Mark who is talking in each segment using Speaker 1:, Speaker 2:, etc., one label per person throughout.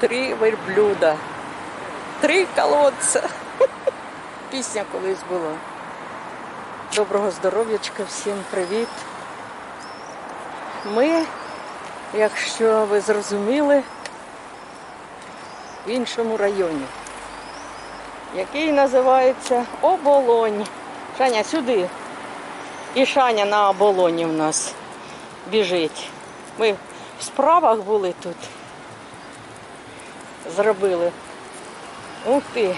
Speaker 1: три верблюда, три колодця. Пісня колись була. Доброго здоров'ячка, всім привіт. Ми, якщо ви зрозуміли, в іншому районі, який називається Оболонь. Шаня, сюди. І Шаня на оболоні в нас біжить. Ми в справах були тут. Зробили. Ух ти.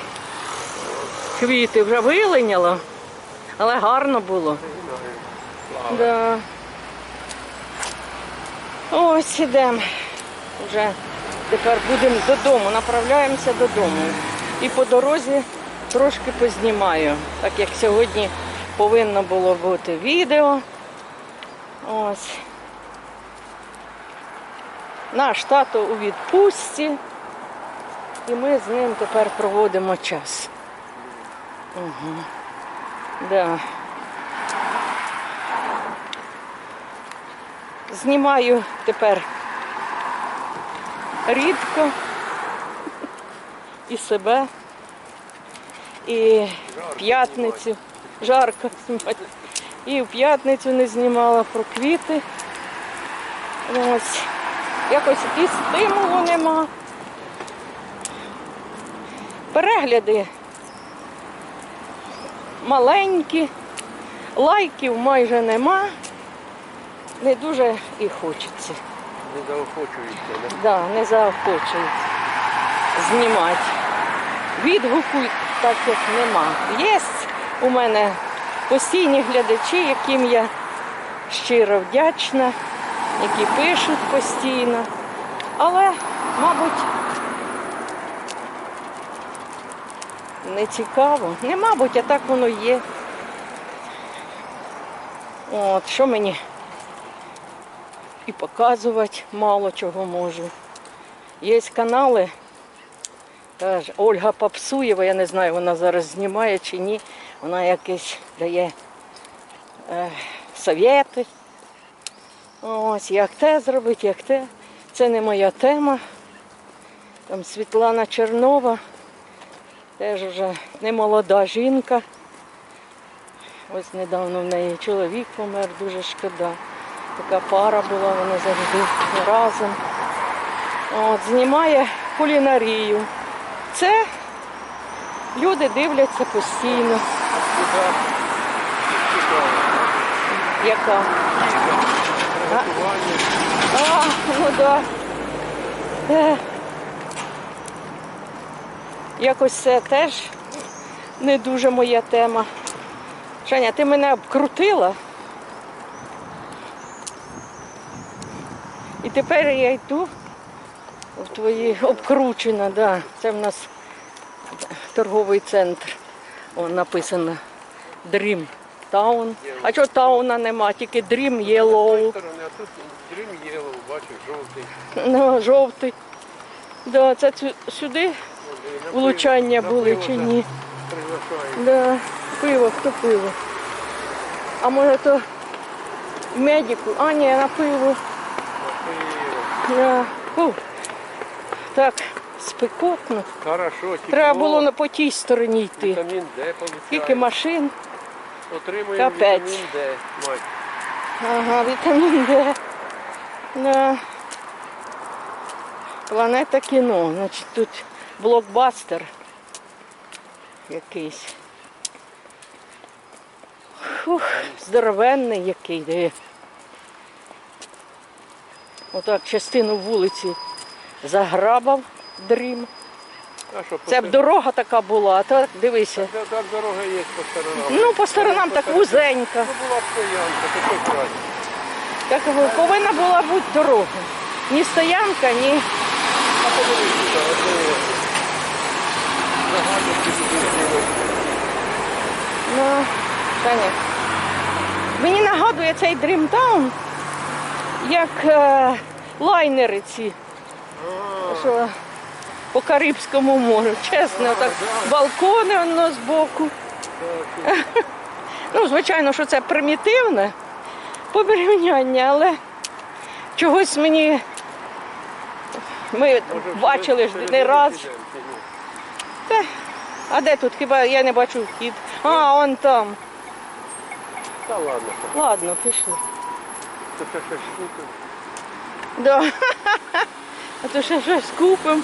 Speaker 1: Квіти вже вилиняло, але гарно було. Да. Ось ідемо. Вже тепер будемо додому, направляємося додому. І по дорозі трошки познімаю, так як сьогодні повинно було бути відео. Ось. Наш тато у відпустці. І ми з ним тепер проводимо час. Угу. Да. Знімаю тепер рідко і себе, і в п'ятницю. Жарко знімати. І в п'ятницю не знімала про квіти. Ось. Якось і стимулу нема. Перегляди маленькі, лайків майже нема. Не дуже і хочеться.
Speaker 2: Не заохочується, не?
Speaker 1: Да, не заохочують знімати. Відгуку так як нема. Є у мене постійні глядачі, яким я щиро вдячна, які пишуть постійно. Але, мабуть, не цікаво. Не мабуть, а так воно є. От, що мені і показувати мало чого можу. Є канали, теж Ольга Попсуєва, я не знаю, вона зараз знімає чи ні. Вона якесь дає е, совєти. Ось, як те зробити, як те. Це не моя тема. Там Світлана Чернова, теж вже не молода жінка. Ось недавно в неї чоловік помер, дуже шкода. Така пара була, вони завжди разом. От, знімає кулінарію. Це люди дивляться постійно. Яка? А, ну да. Якось це теж не дуже моя тема. Женя, ти мене обкрутила. І тепер я йду в твої обкручена, да. Це в нас торговий центр. О, написано Dream Town. А чого тауна нема, тільки Dream Yellow.
Speaker 2: а тут дрім єлоу, бачиш, жовтий.
Speaker 1: Ну, жовтий. Да, це сюди влучання були чи ні? Да, пиво, хто пиво? А може то медику? А, ні, на пиво. Да. Фу. Так, спекотно.
Speaker 2: Хорошо, тепло.
Speaker 1: Треба було на по тій стороні йти.
Speaker 2: Вітамін Д.
Speaker 1: Скільки машин.
Speaker 2: Отримуємо
Speaker 1: Капець.
Speaker 2: вітамін Д. Мать.
Speaker 1: Ага, вітамін Д. Да. Планета кіно. Значить, тут блокбастер якийсь. Фух, здоровенний який. Де. Отак частину вулиці заграбав дрім.
Speaker 2: А що,
Speaker 1: Це б дорога така була, а так дивися.
Speaker 2: Так, так дорога є по сторонам.
Speaker 1: Ну, по сторонам так вузенька.
Speaker 2: Ну, була б стоянка, то що краще.
Speaker 1: Так повинна була бути дорога. Ні стоянка, ні.
Speaker 2: А подивись сюди, оце Нагадую, тобі
Speaker 1: Ну, Таня. Мені цей Дрімтаун, як е, лайнери ці, що по Карибському морю. Чесно, так балкони воно збоку. Ну, звичайно, що це примітивне порівняння, але чогось мені Ми
Speaker 2: Може,
Speaker 1: бачили ж не раз. Та, а де тут? Хіба я не бачу вхід? А, он там.
Speaker 2: Та ладно,
Speaker 1: Ладно, пішли.
Speaker 2: це щось купив.
Speaker 1: Да. А то ще щось купимо.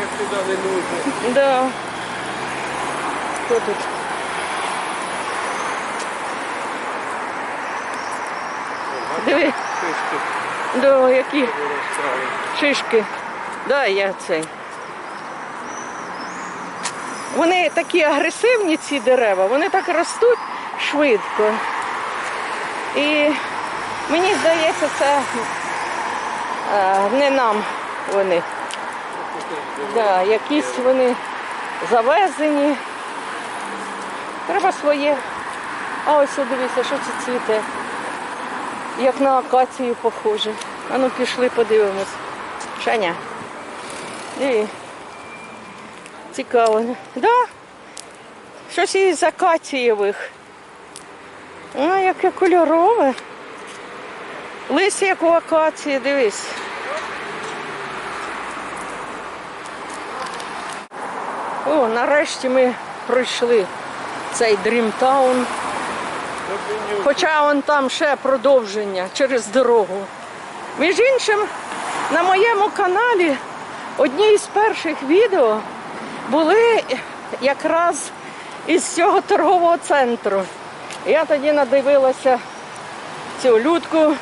Speaker 2: Як сюди не нужно.
Speaker 1: Да. Хто тут? Диви,
Speaker 2: Шишки
Speaker 1: да, які шишки. Да, я цей. Вони такі агресивні, ці дерева, вони так ростуть швидко. І мені здається, це е, не нам вони. Да, якісь вони завезені. Треба своє. А ось дивіться, що це цвіте. Як на акацію похоже. А ну пішли, подивимось. Шаня. Диви. Цікаво. Да. Щось із акацієвих. А, яке кольорове. Листя як у акації, дивись. О, нарешті ми пройшли цей Дрімтаун. Хоча он там ще продовження через дорогу. Між іншим, на моєму каналі одні із перших відео були якраз із цього торгового центру. Я тоді надивилася цю людку е,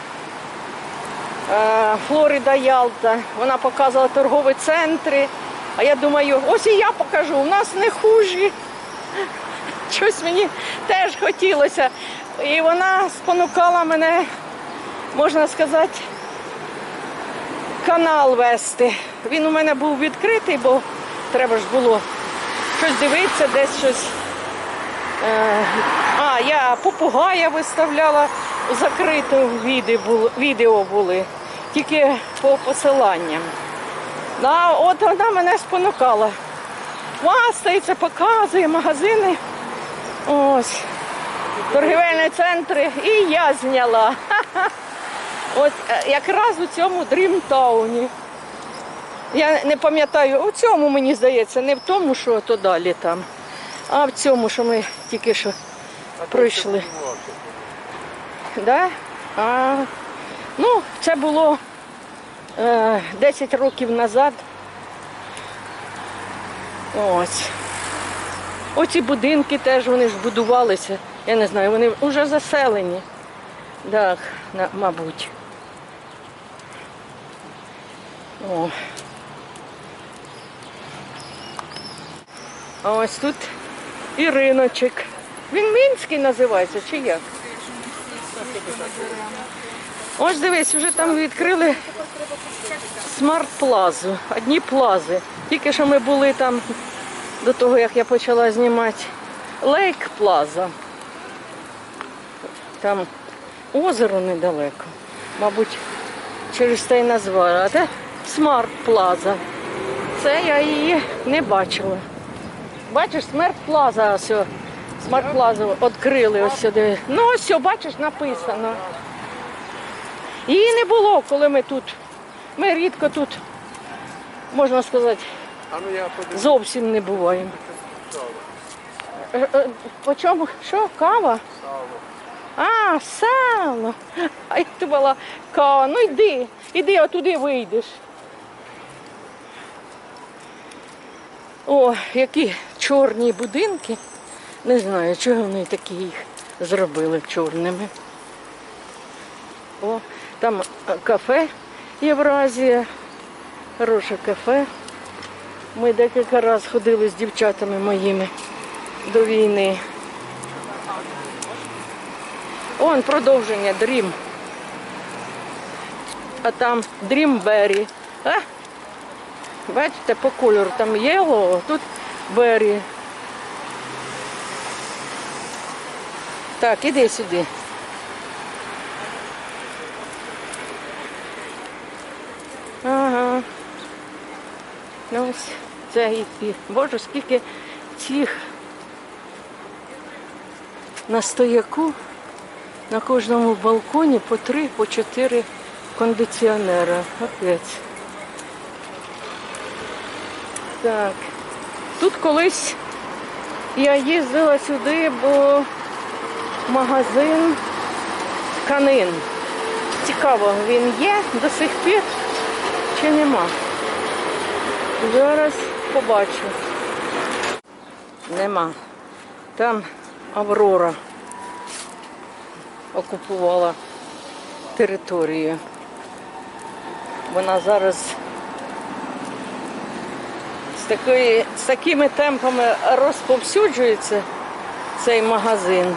Speaker 1: Флорида Ялта. Вона показувала торгові центри. А я думаю, ось і я покажу, у нас не хужі. Щось мені теж хотілося. І вона спонукала мене, можна сказати, канал вести. Він у мене був відкритий, бо треба ж було щось дивитися, десь щось. Е, я попугая виставляла закрите відео були, тільки по посиланням. А от вона мене спонукала. Хвастається, показує магазини. Ось. Торгівельні центри. І я зняла. От е, якраз у цьому Дрімтауні. Я не пам'ятаю, у цьому мені здається, не в тому, що то далі там, а в цьому, що ми тільки що пройшли. Да? А, ну, це було е, 10 років назад. Ось. Оці будинки теж вони ж будувалися. Я не знаю, вони вже заселені. Так, на, мабуть. О. А ось тут і риночок. Він Мінський називається чи як? Ось дивись, вже там відкрили смарт-плазу. Одні плази. Тільки що ми були там до того, як я почала знімати Лейк Плаза. Там озеро недалеко. Мабуть, через те й назвали. А це Смарт Плаза. Це я її не бачила. Бачиш, Смарт Плаза ось. О, Смарт Плазу відкрили ось сюди. Ну ось, о, бачиш, написано. Її не було, коли ми тут. Ми рідко тут, можна сказати,
Speaker 2: ну
Speaker 1: зовсім не буваємо. Е, е, По чому? Що, кава?
Speaker 2: Сало.
Speaker 1: А, сало. А я думала, кава. Ну йди, іди, отуди вийдеш. О, які чорні будинки. Не знаю, чого вони такі їх зробили чорними. О, там кафе Євразія. Хороше кафе. Ми декілька разів ходили з дівчатами моїми до війни. Он продовження Дрім. А там Дрімбері. Бачите, по кольору там єло, а тут бері. Так, іди сюди. Ага. Ну ось це і, боже, скільки цих на стояку на кожному балконі по три, по чотири кондиціонера. Опять. Так. Тут колись я їздила сюди, бо магазин тканин. Цікаво, він є до сих пір чи нема. Зараз побачу. Нема. Там Аврора окупувала територію. Вона зараз з, такої, з такими темпами розповсюджується цей магазин.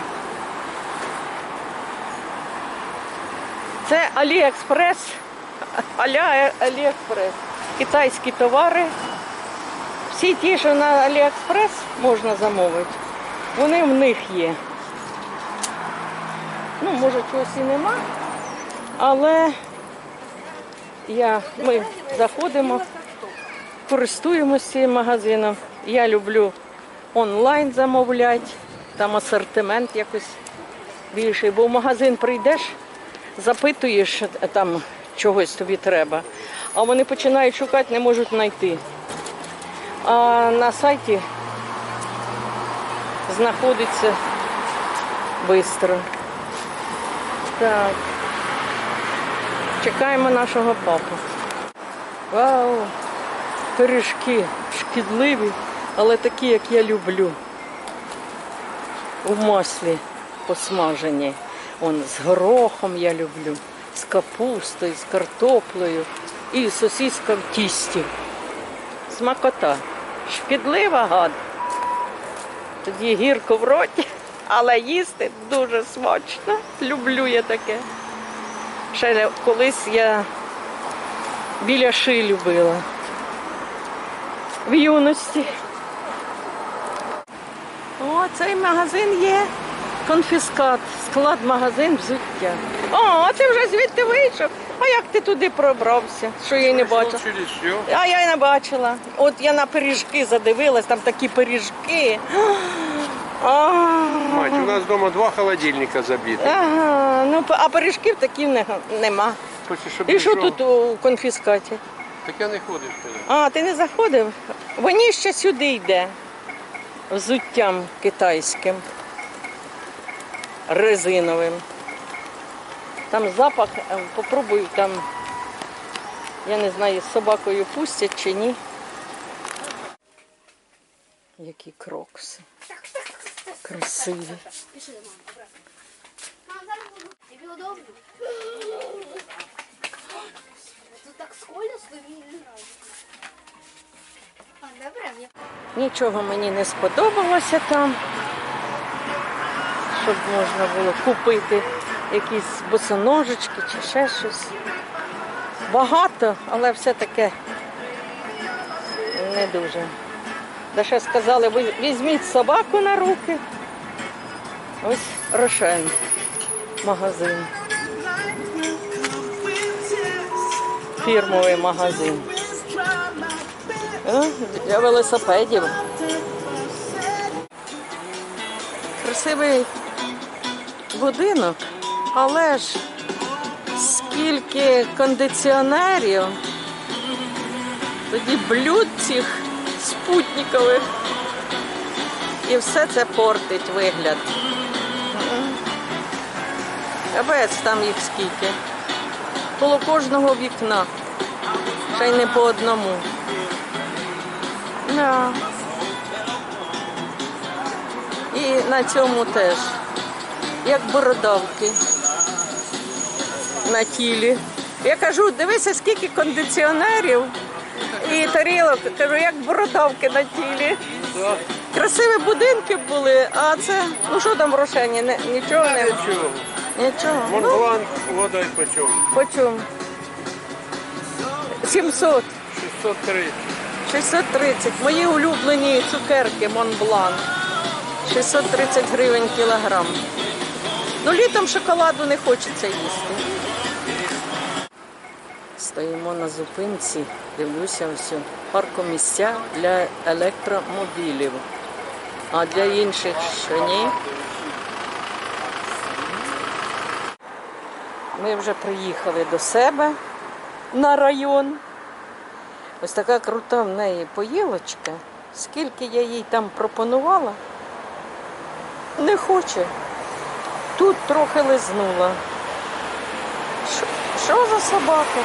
Speaker 1: Це Аліекспрес. Аля Аліекспрес. Китайські товари. Всі ті, що на Аліекспрес можна замовити, вони в них є. Ну, може, чогось і нема, але я, ми заходимо, користуємося цим магазином. Я люблю онлайн замовляти, там асортимент якось більший, бо в магазин прийдеш, запитуєш е, там чогось тобі треба, а вони починають шукати, не можуть знайти. А на сайті знаходиться швидко. Так. Чекаємо нашого папу. Вау! Пиріжки шкідливі, але такі, як я люблю. У маслі посмажені. Он з горохом я люблю, з капустою, з картоплею і сосиска в тісті. Смакота. Шкідлива гад. Тоді гірко в роті, але їсти дуже смачно. Люблю я таке. Ще колись я біля ши любила. В юності. О, цей магазин є. Конфіскат, склад магазин взуття. О, а це вже звідти вийшов. А як ти туди пробрався? Що я й не бачила? А я й не бачила. От я на пиріжки задивилась, там такі пиріжки.
Speaker 2: Мать, у нас вдома два холодильника забиті.
Speaker 1: Ага, ну а пиріжків таких не- нема.
Speaker 2: Хочеш, щоб
Speaker 1: І що тут у конфіскаті?
Speaker 2: Так я не ходиш туди.
Speaker 1: А, ти не заходив? Вони ще сюди йде. Взуттям китайським. Резиновим. Там запах, е, попробую там, я не знаю, з собакою пустять чи ні. Які крокси. Красиві.
Speaker 3: Тут так скользко, що мені не мені
Speaker 1: Нічого мені не сподобалося там, щоб можна було купити якісь босоножечки чи ще щось. Багато, але все таке не дуже. Да ще сказали, візьміть собаку на руки. Ось Рошен магазин. Фірмовий магазин. Е, Для велосипедів. Красивий будинок, але ж скільки кондиціонерів, тоді блюд цих спутникових. І все це портить вигляд. Капець там їх скільки. Коло кожного вікна. Ще й не по одному. Да. І на цьому теж. Як бородавки на тілі. Я кажу, дивися, скільки кондиціонерів і тарілок. Кажу, як бородавки на тілі. Красиві будинки були, а це, ну що там в Рошені? Нічого не
Speaker 2: Нічого.
Speaker 1: нічого. Ну,
Speaker 2: Монбланк, вода по чому?
Speaker 1: Почому. 700.
Speaker 2: 603.
Speaker 1: 630. Мої улюблені цукерки Монблан. 630 гривень кілограм. Ну, літом шоколаду не хочеться їсти. Стоїмо на зупинці, дивлюся ось паркомісця для електромобілів. А для інших що ні. Ми вже приїхали до себе на район. Ось така крута в неї поїлочка. Скільки я їй там пропонувала, не хоче. Тут трохи лизнула. Що- Що за собака?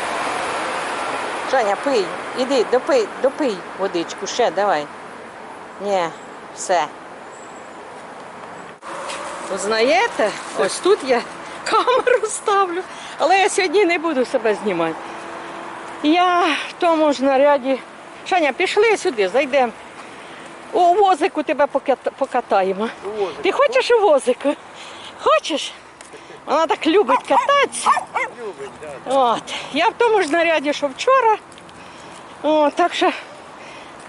Speaker 1: Женя, пий, іди, допий, допий водичку, ще давай. Ні, все. Узнаєте? Ось тут я камеру ставлю, але я сьогодні не буду себе знімати. Я в тому ж наряді. Шаня, пішли сюди, зайдемо. У возику тебе покатаємо. Ти хочеш у возику? Хочеш? Вона так любить кататися. От. Я в тому ж наряді, що вчора. О, так що,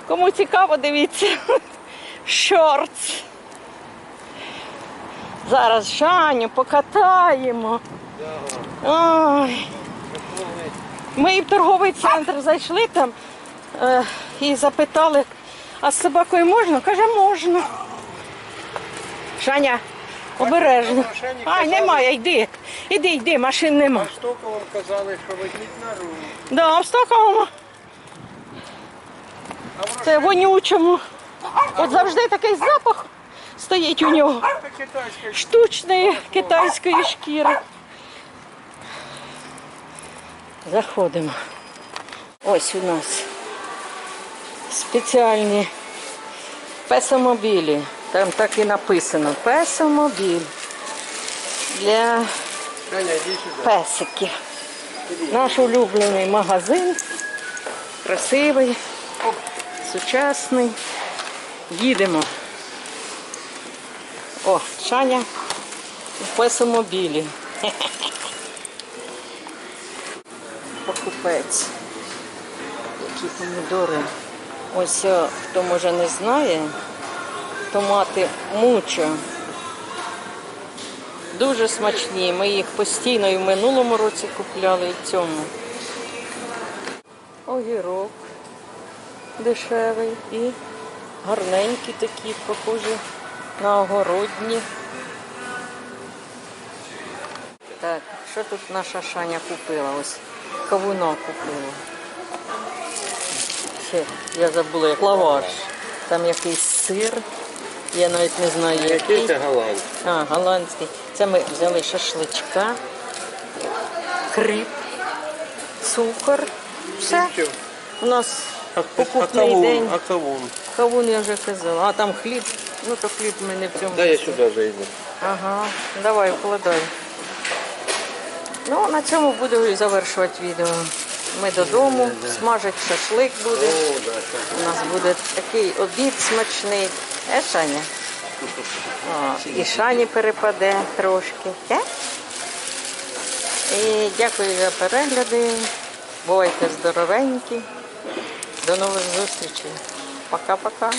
Speaker 1: кому цікаво, дивіться. Шортс. Зараз Жаню покатаємо. Ой. Ми в торговий центр зайшли там е, і запитали, а з собакою можна? Каже, можна. Шаня, обережно.
Speaker 2: казали.
Speaker 1: немає, йди. Іди, йди, машин нема.
Speaker 2: А казали, що візьміть на руку.
Speaker 1: Да, в. Це вонючому. От завжди такий запах стоїть у нього. Штучної китайської шкіри. Заходимо. Ось у нас спеціальні песомобілі. Там так і написано. Песомобіль для песиків. Наш улюблений магазин. Красивий, сучасний. Їдемо. О, Шаня у песомобілі. Покупець. Які помідори. Ось, хто може не знає, томати мучо. Дуже смачні. Ми їх постійно і в минулому році купляли і в цьому. Огірок дешевий і гарненькі такі, похожі на огородні. Так, що тут наша Шаня купила? Ось кавуна купила. Ще, я забула, як лаваш. Там якийсь сир. Я навіть не знаю,
Speaker 2: Який
Speaker 1: який.
Speaker 2: це голланд?
Speaker 1: А, голландський. Це ми взяли шашличка, кріп, цукор. Все. У нас покупний день.
Speaker 2: А кавун?
Speaker 1: Кавун я вже казала. А там хліб. Ну то хліб ми не в цьому.
Speaker 2: Дай я сюди зайду.
Speaker 1: Ага, давай вкладай. Ну, на цьому буду завершувати відео. Ми додому, смажить шашлик буде. У нас буде такий обід смачний. Е, Шаня? О, і Шані перепаде трошки. Е? І дякую за перегляди. Бувайте здоровенькі. До нових зустрічей. Пока-пока.